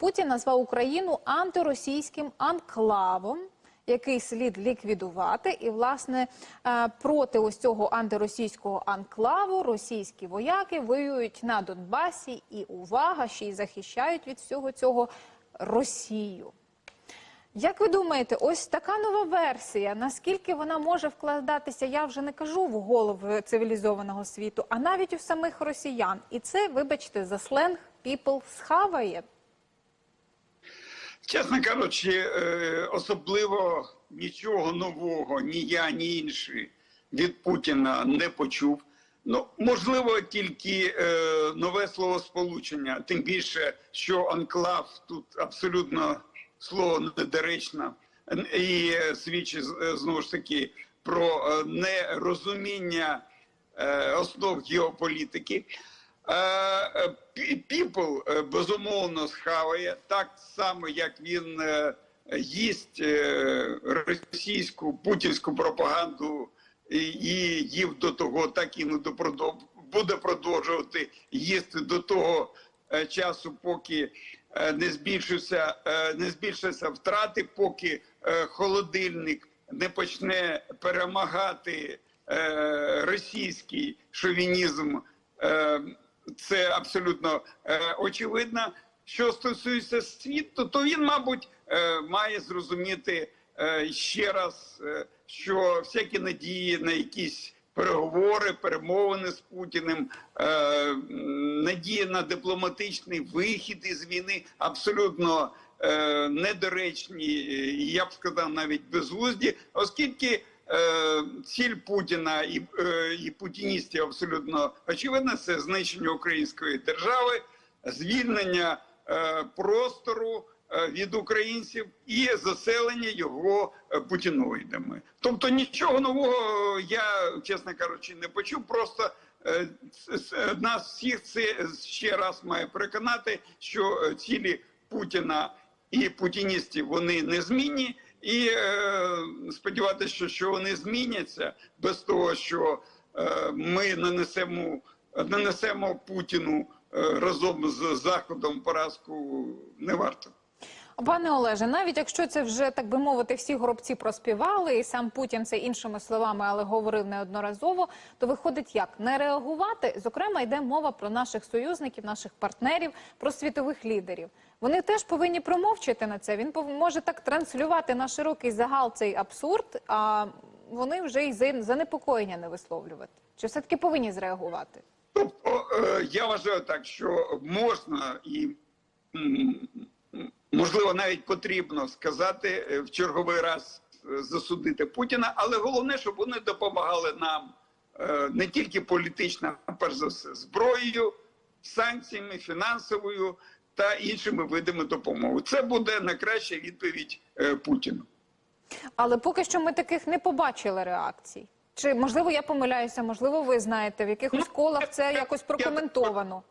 Путін назвав Україну антиросійським анклавом. Який слід ліквідувати, і власне е, проти ось цього антиросійського анклаву російські вояки воюють на Донбасі і увага ще й захищають від всього цього Росію. Як ви думаєте, ось така нова версія, наскільки вона може вкладатися, я вже не кажу в голову цивілізованого світу, а навіть у самих росіян. І це, вибачте, за сленг people схаває. Чесно кажучи, е, особливо нічого нового, ні я, ні інші від Путіна не почув. Ну, можливо, тільки е, нове словосполучення, тим більше, що анклав тут абсолютно слово недоречно і свідчить е, знову ж таки про е, нерозуміння е, основ геополітики. Е, е, Пі- People е, безумовно схаває так само, як він їсть російську путінську пропаганду і їв до того, так і не допродов- буде продовжувати їсти до того часу, поки не збільшився, е, не збільшаться втрати, поки холодильник не почне перемагати російський шовінізм. Це абсолютно е, очевидно. Що стосується світу, то він, мабуть, е, має зрозуміти е, ще раз, е, що всякі надії на якісь переговори, перемовини з Путіним, е, надії на дипломатичний вихід із війни абсолютно е, недоречні, я б сказав, навіть безглузді, оскільки ціль Путіна і, е, і путіністів абсолютно очевидна це знищення української держави, звільнення е, простору е, від українців і заселення його е, путіноїдами. Тобто нічого нового я, чесно кажучи, не почув. Просто е, нас всіх це ще раз має переконати, що е, цілі Путіна і путіністів вони незмінні. І е, сподіватися, що, що вони зміняться без того, що е, ми нанесемо, нанесемо Путіну е, разом з Заходом поразку не варто. Пане Олеже, навіть якщо це вже так би мовити, всі горобці проспівали, і сам Путін це іншими словами, але говорив неодноразово, то виходить як не реагувати. Зокрема, йде мова про наших союзників, наших партнерів, про світових лідерів. Вони теж повинні промовчати на це. Він може так транслювати на широкий загал цей абсурд, а вони вже й занепокоєння не висловлювати. Чи все таки повинні зреагувати? Тобто я вважаю так, що можна і можливо навіть потрібно сказати е, в черговий раз е, засудити Путіна, але головне, щоб вони допомагали нам е, не тільки політично, а перш за все зброєю, санкціями, фінансовою та іншими видами допомоги. Це буде найкраща відповідь Путіну. Але поки що ми таких не побачили реакцій. Чи можливо я помиляюся? Можливо, ви знаєте, в якихось колах це якось прокоментовано.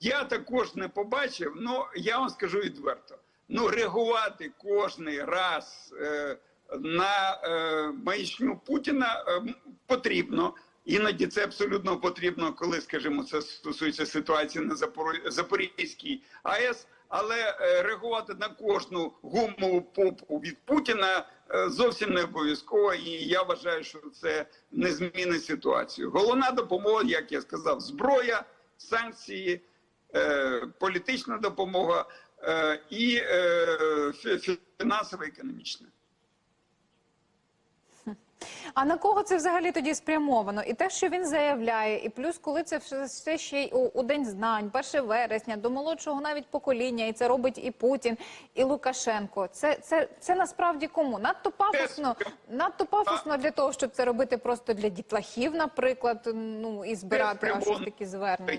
Я також не побачив, ну я вам скажу відверто. Ну, реагувати кожний раз е, на е, маячню Путіна е, потрібно. Іноді це абсолютно потрібно, коли, скажімо, це стосується ситуації на Запоро- Запорізькій АЕС. Але е, реагувати на кожну гумову попу від Путіна е, зовсім не обов'язково. І я вважаю, що це не змінить ситуацію. Головна допомога, як я сказав, зброя, санкції, політична допомога е, і е, фі- фінансова економічна. А на кого це взагалі тоді спрямовано? І те, що він заявляє, і плюс, коли це все- все ще й у, у день знань, 1 вересня, до молодшого навіть покоління, і це робить і Путін, і Лукашенко. Це, це, це насправді кому? Надто пафосно, надто пафосно для того, щоб це робити просто для дітлахів, наприклад, ну і збирати аж такі звернення.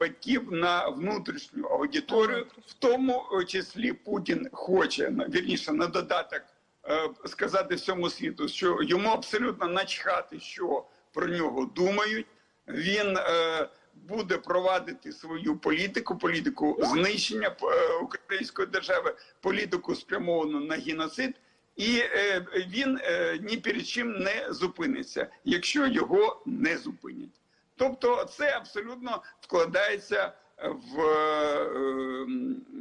Батьків на внутрішню аудиторію, в тому числі Путін хоче вірніше на додаток е, сказати всьому світу, що йому абсолютно начхати, що про нього думають. Він е, буде провадити свою політику, політику знищення е, української держави, політику спрямовану на геноцид. І е, він е, ні перед чим не зупиниться, якщо його не зупинять. Тобто, це абсолютно вкладається в е,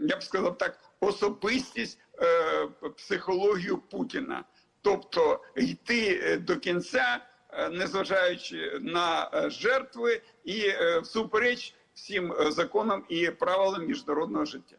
я б сказав так, особистість е, психологію Путіна, тобто йти е, до кінця, е, незважаючи на жертви і всупереч всім законам і правилам міжнародного життя.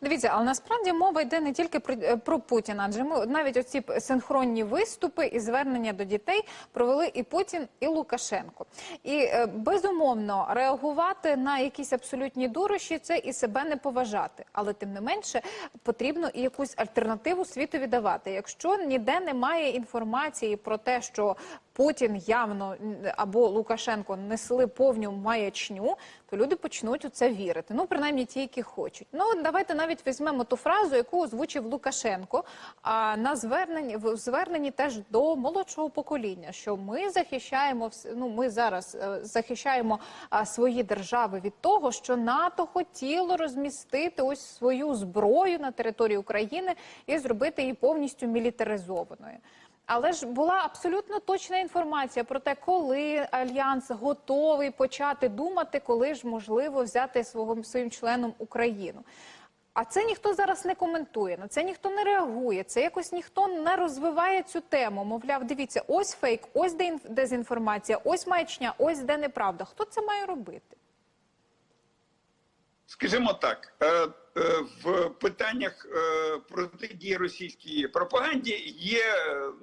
Дивіться, але насправді мова йде не тільки про, е, про Путіна, адже ми навіть оці синхронні виступи і звернення до дітей провели і Путін, і Лукашенко. І е, безумовно реагувати на якісь абсолютні дурощі це і себе не поважати. Але тим не менше потрібно і якусь альтернативу світові давати. Якщо ніде немає інформації про те, що Путін явно або Лукашенко несли повню маячню, то люди почнуть у це вірити. Ну, принаймні ті, які хочуть. Ну, давайте навіть візьмемо ту фразу, яку озвучив Лукашенко. А на зверненні в зверненні теж до молодшого покоління, що ми захищаємо ну, ми зараз е, захищаємо свої держави від того, що НАТО хотіло розмістити ось свою зброю на території України і зробити її повністю мілітаризованою. Але ж була абсолютно точна інформація про те, коли альянс готовий почати думати, коли ж можливо взяти свого своїм членом Україну. А це ніхто зараз не коментує, на це ніхто не реагує. Це якось ніхто не розвиває цю тему. Мовляв, дивіться, ось фейк, ось де інф- дезінформація, ось маячня, ось де неправда. Хто це має робити? Скажімо так, е, е, в питаннях е, протидії російській пропаганді є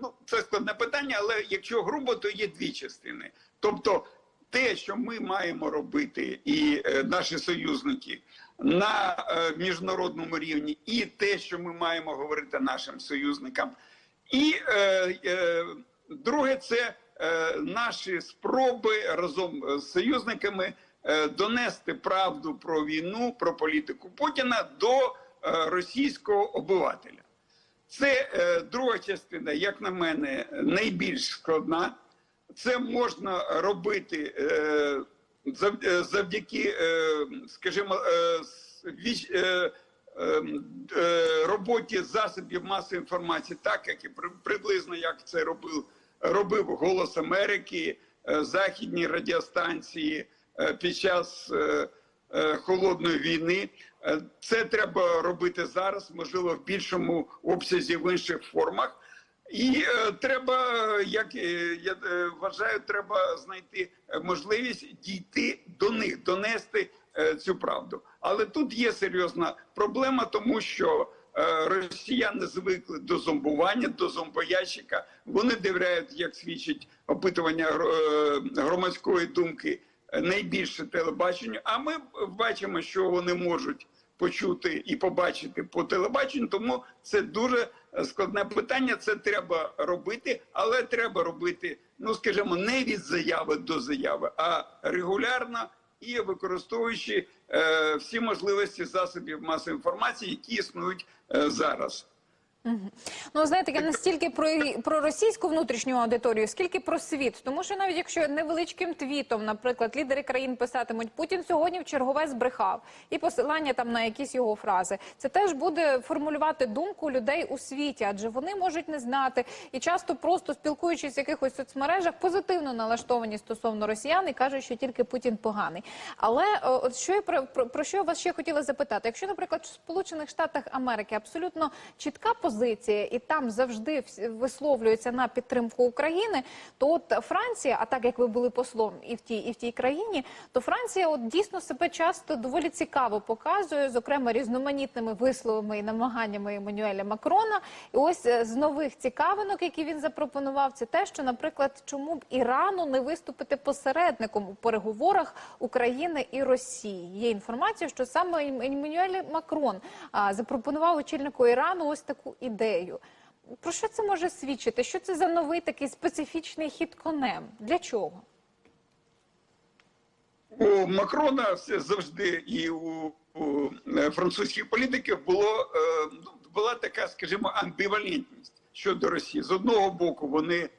ну це складне питання, але якщо грубо, то є дві частини. Тобто, те, що ми маємо робити, і наші союзники на міжнародному рівні, і те, що ми маємо говорити нашим союзникам, і друге, це наші спроби разом з союзниками донести правду про війну, про політику Путіна до е, російського обивателя. Це е, друга частина, як на мене, найбільш складна. Це можна робити е, зав- е, завдяки, е, скажімо, е, е, е, е, роботі засобів масової інформації, так як і приблизно як це робив, робив Голос Америки, е, західні радіостанції е, під час е, е, холодної війни. Е, Це треба робити зараз, можливо, в більшому обсязі в інших формах. І е, треба, як е, я е, вважаю, треба знайти е, можливість дійти до них, донести е, цю правду. Але тут є серйозна проблема, тому що е, росіяни звикли до зомбування, до зомбоящика. Вони довіряють, як свідчить опитування е, громадської думки, е, найбільше телебаченню. А ми бачимо, що вони можуть почути і побачити по телебаченню. Тому це дуже складне питання. Це треба робити, але треба робити, ну скажімо, не від заяви до заяви, а регулярно і використовуючи е, всі можливості засобів масової інформації, які існують е, зараз. Ну, знаєте, я не стільки про, про російську внутрішню аудиторію, скільки про світ. Тому що навіть якщо невеличким твітом, наприклад, лідери країн писатимуть Путін сьогодні в чергове збрехав і посилання там на якісь його фрази, це теж буде формулювати думку людей у світі, адже вони можуть не знати і часто просто спілкуючись в якихось соцмережах, позитивно налаштовані стосовно росіян і кажуть, що тільки Путін поганий. Але е, от що я про, про, про що я вас ще хотіла запитати? Якщо, наприклад, в Сполучених Штатах Америки абсолютно чітка позиція, і там завжди висловлюється на підтримку України, то от Франція, а так як ви були послом і в тій, і в тій країні, то Франція от дійсно себе часто доволі цікаво показує, зокрема різноманітними висловами і намаганнями Еммануеля Макрона. І ось е, з нових цікавинок, які він запропонував, це те, що, наприклад, чому б Ірану не виступити посередником у переговорах України і Росії. Є інформація, що саме Еммануель Макрон запропонував очільнику Ірану ось таку ідею. Про що це може свідчити? Що це за новий такий специфічний хід конем? Для чого? У Макрона завжди і у, у е, французьких політиків було е, ну, була така, скажімо, амбівалентність щодо Росії. З одного боку, вони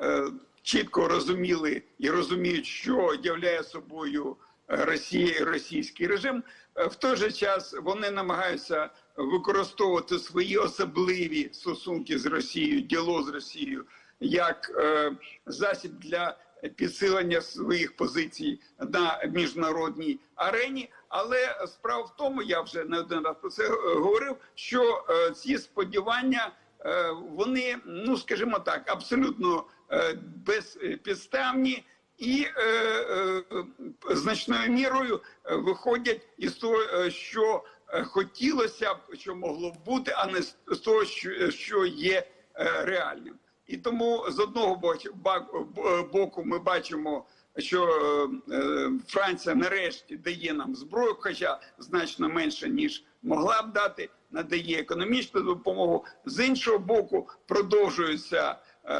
е, чітко розуміли і розуміють, що являє собою Росія і російський режим. В той же час вони намагаються використовувати свої особливі стосунки з Росією, діло з Росією як е, засіб для підсилення своїх позицій на міжнародній арені. Але справа в тому, я вже не один раз про це е, говорив, що е, ці сподівання е, вони, ну скажімо так, абсолютно е, безпідставні і е, е, значною мірою е, виходять із того, е, що е, хотілося б, що могло б бути, а не з того, що, є е, реальним. І тому з одного б- боку ми бачимо, що е, е, Франція нарешті дає нам зброю, хоча значно менше ніж могла б дати, надає економічну допомогу. З іншого боку, продовжується е,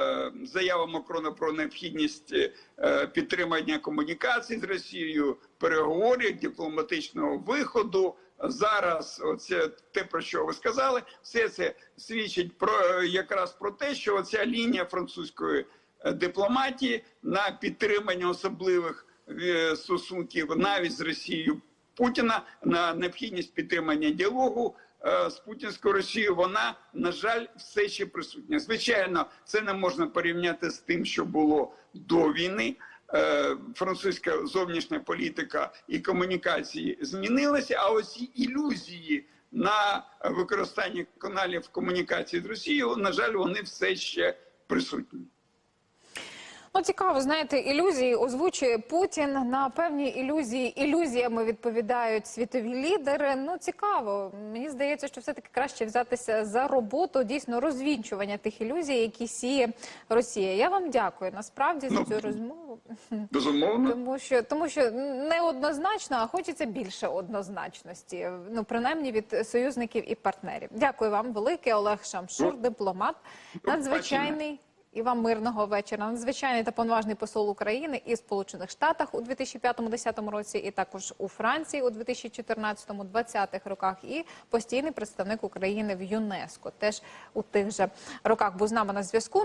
е, заява Макрона про необхідність е, підтримання комунікацій з Росією, переговорів, дипломатичного виходу. Зараз оце те, про що ви сказали, все це свідчить про якраз про те, що оця лінія французької е, дипломатії на підтримання особливих е, стосунків навіть з Росією Путіна на необхідність підтримання діалогу е, з путінською Росією, вона на жаль все ще присутня. Звичайно, це не можна порівняти з тим, що було до війни. Е, Французька зовнішня політика і комунікації змінилися, а ось ілюзії на використання каналів комунікації з Росією, на жаль, вони все ще присутні. Ну, цікаво, знаєте, ілюзії озвучує Путін. На певні ілюзії ілюзіями відповідають світові лідери. Ну, цікаво. Мені здається, що все-таки краще взятися за роботу дійсно розвінчування тих ілюзій, які сіє Росія. Я вам дякую насправді за Ну, цю розмову. Безумовно. Тому що тому що неоднозначно, а хочеться більше однозначності. Ну принаймні від союзників і партнерів. Дякую вам, велике Олег Шамшур, Ну, дипломат, надзвичайний. І вам мирного вечора. Надзвичайний та повноважний посол України і Сполучених Штатах у 2005-2010 році, і також у Франції у 2014-2020 роках, і постійний представник України в ЮНЕСКО теж у тих же роках був з нами на зв'язку.